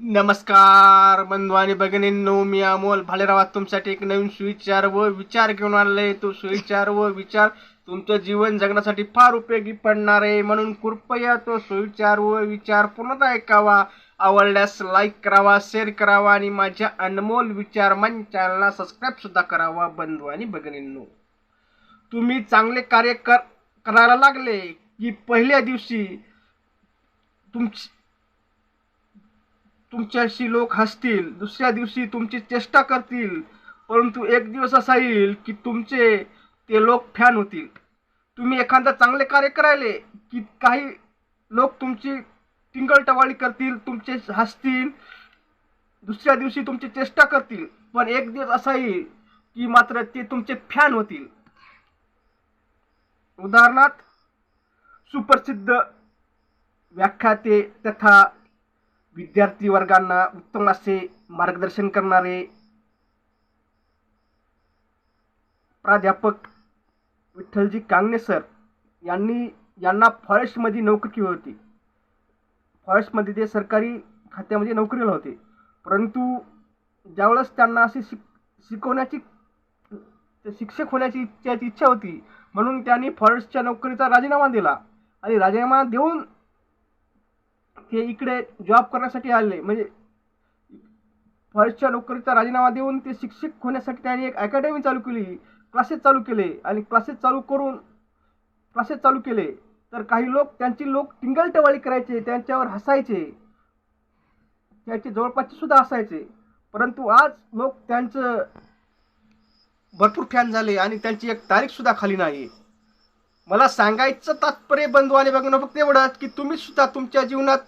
नमस्कार बंधू आणि भगिनींनो मी अमोल भालेरावात तुमच्यासाठी एक नवीन सुविचार व विचार घेऊन आलेले तो सुविचार व विचार तुमचं जीवन जगण्यासाठी फार उपयोगी पडणार आहे. म्हणून कृपया तो सुविचार व विचार पूर्णतः ऐकावा. आवडल्यास लाईक करावा शेअर करावा आणि माझ्या अनमोल विचार मन चॅनलला सबस्क्राईब सुद्धा करावा बंधू आणि भगिनींनो. तुम्ही चांगले कार्य कर करायला लागले की पहिल्या दिवशी तुमची तुमच्याशी लोक हसतील दुसऱ्या दिवशी तुमची चेष्टा करतील परंतु एक दिवस असा येईल की तुमचे ते लोक फॅन होतील. तुम्ही एखादं चांगले कार्य करायले की काही लोक तुमची टिंगलटवाळी करतील तुमचे हसतील दुसऱ्या दिवशी तुमची चेष्टा करतील पण एक दिवस असा येईल की मात्र ते तुमचे फॅन होतील. उदाहरणार्थ सुप्रसिद्ध व्याख्याते तथा विद्यार्थी वर्गांना उत्तम असे मार्गदर्शन करणारे प्राध्यापक विठ्ठलजी कांगणे सर यांनी यांना फॉरेस्टमध्ये नोकरी होती. फॉरेस्टमध्ये ते सरकारी खात्यामध्ये नोकरीला होते. परंतु ज्यावेळेस त्यांना अशी शिक शिकवण्याची ते शिक्षक होण्याची इच्छा इच्छा होती म्हणून त्यांनी फॉरेस्टच्या नोकरीचा राजीनामा दिला. आणि राजीनामा देऊन ते इकडे जॉब करण्यासाठी आले. म्हणजे फॉरेस्टच्या नोकरीचा राजीनामा देऊन ते शिक्षक होण्यासाठी त्यांनी एक अकॅडमी चालू केली. क्लासेस चालू केले आणि क्लासेस चालू करून क्लासेस चालू केले. तर काही लोक त्यांची लोक टिंगलटवाळी करायचे त्यांच्यावर हसायचे. त्याचे जवळपासचे सुद्धा असायचे परंतु आज लोक त्यांचं भरपूर फॅन झाले आणि त्यांची एक तारीख सुद्धा खाली नाही. मला सांगायचं तात्पर्य बंधू आणि बघणं फक्त एवढंच की तुम्ही सुद्धा तुमच्या जीवनात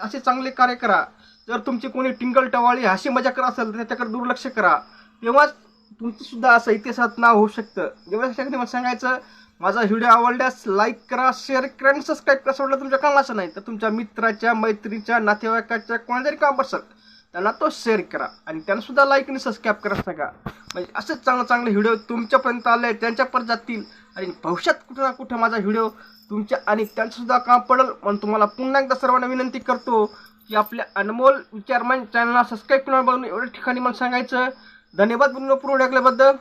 असे चांगले कार्य करा. जर तुमचे कोणी टिंगल टवाळी हशी मजा करत असेल तर त्याच्याकडे दुर्लक्ष करा. तेव्हाच तुमचं सुद्धा असं इतिहासात नाव होऊ शकतं. एवढ्यासाठी मला सांगायचं माझा व्हिडिओ आवडल्यास लाईक करा शेअर करा आणि सबस्क्राईब करा. सोडलं तुमच्या कामाचं नाही तर तुमच्या मित्राच्या मैत्रीच्या नातेवाईकाच्या कोणा जरी काम असेल त्यांना तो शेअर करा. आणि त्यांनासुद्धा लाईक आणि सबस्क्राईब करा सगळा म्हणजे असंच चांगलं चांगले व्हिडिओ तुमच्यापर्यंत आले त्यांच्यापर्यंत जातील. आणि भविष्यात कुठं ना कुठं माझा व्हिडिओ तुमच्या आणि त्यांचंसुद्धा काम पडेल. म्हणून तुम्हाला पुन्हा एकदा सर्वांना विनंती करतो की आपल्या अनमोल विचारमान चॅनलला सबस्क्राईब करून बघून एवढ्या ठिकाणी मला सांगायचं. धन्यवाद पूर्ण पूर्ण ऐकल्याबद्दल